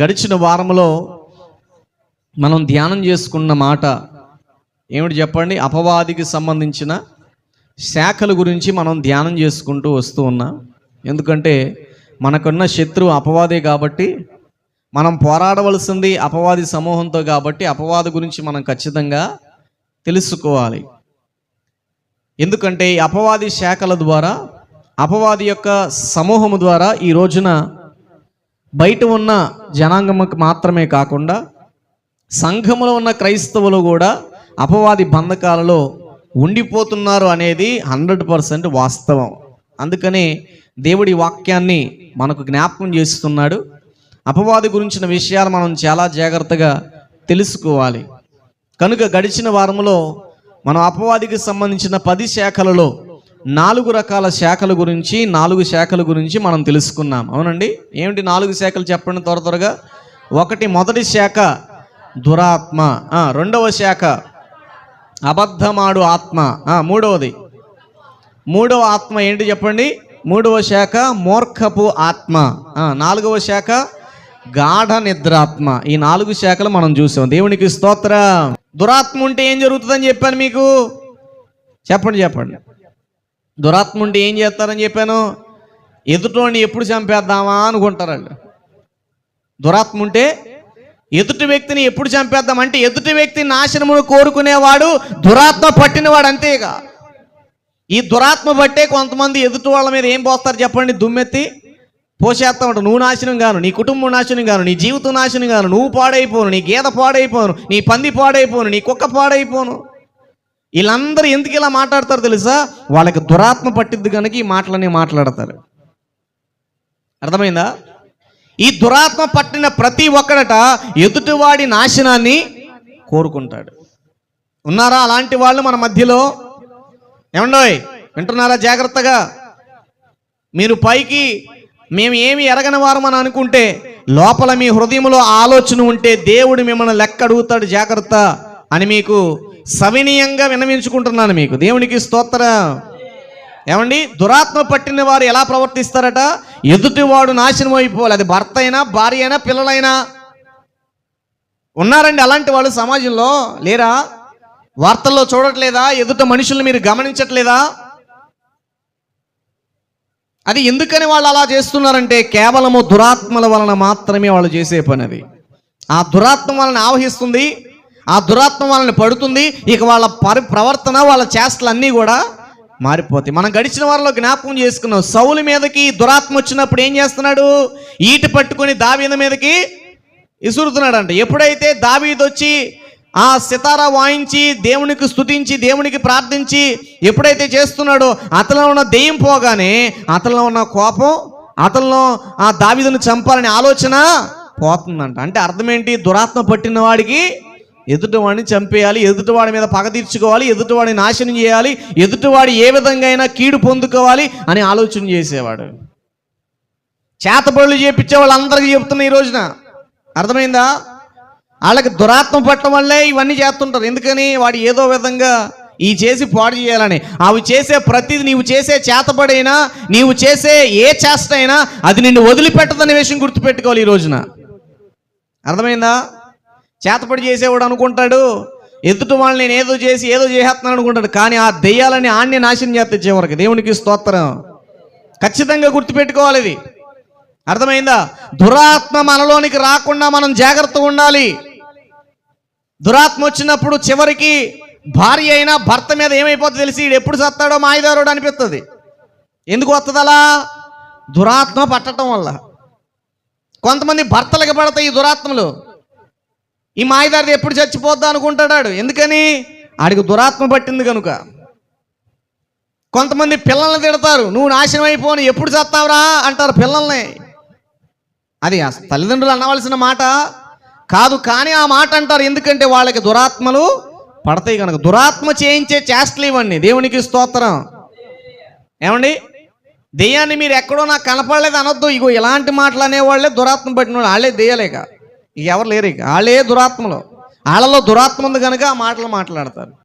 గడిచిన వారంలో మనం ధ్యానం చేసుకున్న మాట ఏమిటి చెప్పండి? అపవాదికి సంబంధించిన శాఖల గురించి మనం ధ్యానం చేసుకుంటూ వస్తూ ఉన్నాం. ఎందుకంటే మనకున్న శత్రువు అపవాదే కాబట్టి మనం పోరాడవలసింది అపవాది సమూహంతో కాబట్టి అపవాది గురించి మనం ఖచ్చితంగా తెలుసుకోవాలి. ఎందుకంటే ఈ అపవాది శాఖల ద్వారా అపవాది యొక్క సమూహము ద్వారా ఈ రోజున బయట ఉన్న జనాంగముకు మాత్రమే కాకుండా సంఘములో ఉన్న క్రైస్తవులు కూడా అపవాది బంధకాలలో ఉండిపోతున్నారు అనేది హండ్రెడ్ పర్సెంట్ వాస్తవం. అందుకనే దేవుడి వాక్యాన్ని మనకు జ్ఞాపకం చేస్తున్నాడు. అపవాది గురించిన విషయాలు మనం చాలా జాగ్రత్తగా తెలుసుకోవాలి. కనుక గడిచిన వారంలో మనం అపవాదికి సంబంధించిన పది శాఖలలో నాలుగు రకాల శాఖల గురించి నాలుగు శాఖల గురించి మనం తెలుసుకున్నాం. అవునండి? ఏమిటి నాలుగు శాఖలు చెప్పండి త్వర త్వరగా? ఒకటి మొదటి శాఖ దురాత్మ. రెండవ శాఖ అబద్ధమాడు ఆత్మ. మూడవది. మూడవ ఆత్మ ఏంటి చెప్పండి? మూడవ శాఖ మూర్ఖపు ఆత్మ. నాలుగవ శాఖ గాఢ నిద్రాత్మ. ఈ నాలుగు శాఖలు మనం చూసాం. దేవునికి స్తోత్ర. దురాత్మ ఉంటే ఏం జరుగుతుందని చెప్పాను మీకు? చెప్పండి చెప్పండి. దురాత్మ ఏం చేస్తారని చెప్పాను? ఎదుటోని ఎప్పుడు చంపేద్దామా అనుకుంటారు వాళ్ళు ఎదుటి వ్యక్తిని ఎప్పుడు చంపేద్దాం? అంటే ఎదుటి వ్యక్తి నాశనమును కోరుకునేవాడు దురాత్మ పట్టినవాడు అంతేగా. ఈ దురాత్మ బట్టే కొంతమంది ఎదుటి వాళ్ళ మీద ఏం పోస్తారు చెప్పండి? దుమ్మెత్తి పోసేస్తా ఉంటావు నువ్వు నాశనం గాను నీ కుటుంబం నాశనం గాను నీ జీవితం నాశనం గాను నువ్వు పాడైపోను నీ గేద పాడైపోను నీ పంది పాడైపోను నీ కుక్క పాడైపోను. వీళ్ళందరూ ఎందుకు ఇలా మాట్లాడతారు తెలుసా? వాళ్ళకి దురాత్మ పట్టిద్ది కనుక ఈ మాటలనే మాట్లాడతారు. అర్థమైందా? ఈ దురాత్మ పట్టిన ప్రతి ఒక్కడట ఎదుటివాడి నాశనాన్ని కోరుకుంటాడు. ఉన్నారా అలాంటి వాళ్ళు మన మధ్యలో? ఏమండోయ్ వింటున్నారా జాగ్రత్తగా? మీరు పైకి మేము ఏమి ఎరగని వారం అని అనుకుంటే లోపల మీ హృదయంలో ఆలోచన ఉంటే దేవుడు మిమ్మల్ని లెక్క అడుగుతాడు జాగ్రత్త అని మీకు సవినీయంగా విన్నవించుకుంటున్నాను మీకు. దేవునికి స్తోత్ర. ఏమండి? దురాత్మ పట్టిన వారు ఎలా ప్రవర్తిస్తారట? ఎదుటివాడు నాశనం అయిపోవాలి. అది భర్త అయినా భార్య అయినా పిల్లలైనా. ఉన్నారండి అలాంటి వాళ్ళు సమాజంలో? లేరా? వార్తల్లో చూడట్లేదా? ఎదుట మనుషుల్ని మీరు గమనించట్లేదా? అది ఎందుకని వాళ్ళు అలా చేస్తున్నారంటే కేవలము దురాత్మల వలన మాత్రమే వాళ్ళు చేసే పని అది. ఆ దురాత్మ వలన ఆవహిస్తుంది. ఆ దురాత్మ వాళ్ళని పడుతుంది ఇక వాళ్ళ పరి ప్రవర్తన వాళ్ళ చేష్టలు అన్నీ కూడా మారిపోతాయి. మనం గడిచిన వారిలో జ్ఞాపకం చేసుకున్నాం సౌలు మీదకి దురాత్మ వచ్చినప్పుడు ఏం చేస్తున్నాడు? ఈట పట్టుకొని దావీద మీదకి ఇసురుతున్నాడంట. ఎప్పుడైతే దావీద్ వచ్చి ఆ సితారా వాయించి దేవునికి స్తుతించి దేవునికి ప్రార్థించి ఎప్పుడైతే చేస్తున్నాడో అతనిలో ఉన్న దెయ్యం పోగానే అతనిలో ఉన్న కోపం అతనిలో ఆ దావీదును చంపాలనే ఆలోచన పోతుందంట. అంటే అర్థం ఏంటి? దురాత్మ పట్టిన వాడికి ఎదుటివాడిని చంపేయాలి ఎదుటివాడి మీద పగ తీర్చుకోవాలి ఎదుటివాడిని నాశనం చేయాలి ఎదుటివాడి ఏ విధంగా అయినా కీడు పొందుకోవాలి అని ఆలోచన చేసేవాడు. చేతబడులు చేపించే వాళ్ళందరికీ చెప్తున్నా ఈ రోజున. అర్థమైందా? వాళ్ళకి దురాత్మ పట్టడం వల్లే ఇవన్నీ చేస్తుంటారు. ఎందుకని? వాడు ఏదో విధంగా ఈ చేసి పాడు చేయాలని. అవి చేసే ప్రతిది నీవు చేసే చేతబడైనా నీవు చేసే ఏ చేష్ట అయినా అది నిన్ను వదిలిపెట్టదనే విషయం గుర్తుపెట్టుకోవాలి ఈ రోజున. అర్థమైందా? చేతపడి చేసేవాడు అనుకుంటాడు. ఎదుటి వాళ్ళు నేను ఏదో చేసి ఏదో చేసేస్తున్నాను అనుకుంటాడు. కానీ ఆ దెయ్యాలని ఆణ్య నాశనం చేస్తే చివరికి దేవునికి స్తోత్రం. ఖచ్చితంగా గుర్తుపెట్టుకోవాలి ఇది. అర్థమైందా? దురాత్మ మనలోనికి రాకుండా మనం జాగ్రత్త ఉండాలి. దురాత్మ వచ్చినప్పుడు చివరికి భార్య అయినా భర్త మీద ఏమైపోతుందో తెలిసి ఎప్పుడు సత్తాడో మాయదారుడు అనిపిస్తుంది ఎందుకు వస్తుంది అలా? దురాత్మ పట్టడం వల్ల. కొంతమంది భర్తలకు పడతాయి ఈ దురాత్మలు. ఈ మాయదారి ఎప్పుడు చచ్చిపోద్దా అనుకుంటాడు ఎందుకని? ఆడికి దురాత్మ పట్టింది కనుక. కొంతమంది పిల్లల్ని తిడతారు. నువ్వు నాశనం అయిపోను ఎప్పుడు చస్తావురా? అంటారు పిల్లల్ని. అది తల్లిదండ్రులు అనవలసిన మాట. కాదు కానీ ఆ మాట అంటారు. ఎందుకంటే వాళ్ళకి దురాత్మలు పడతాయి కనుక. దురాత్మ చేయించే చేష్టలు ఇవ్వండి. దేవునికి స్తోత్రం. ఏమండి? దెయ్యాన్ని మీరు ఎక్కడో నాకు కనపడలేదు అనొద్దు. ఇగో ఇలాంటి మాటలు అనేవాళ్ళే దురాత్మ పట్టిన వాళ్ళు వాళ్ళే దెయ్యలేక. ఎవరు లేరు ఇక. వాళ్ళే దురాత్మలు. వాళ్ళలో దురాత్మ ఉంది కనుక ఆ మాటలు మాట్లాడతారు.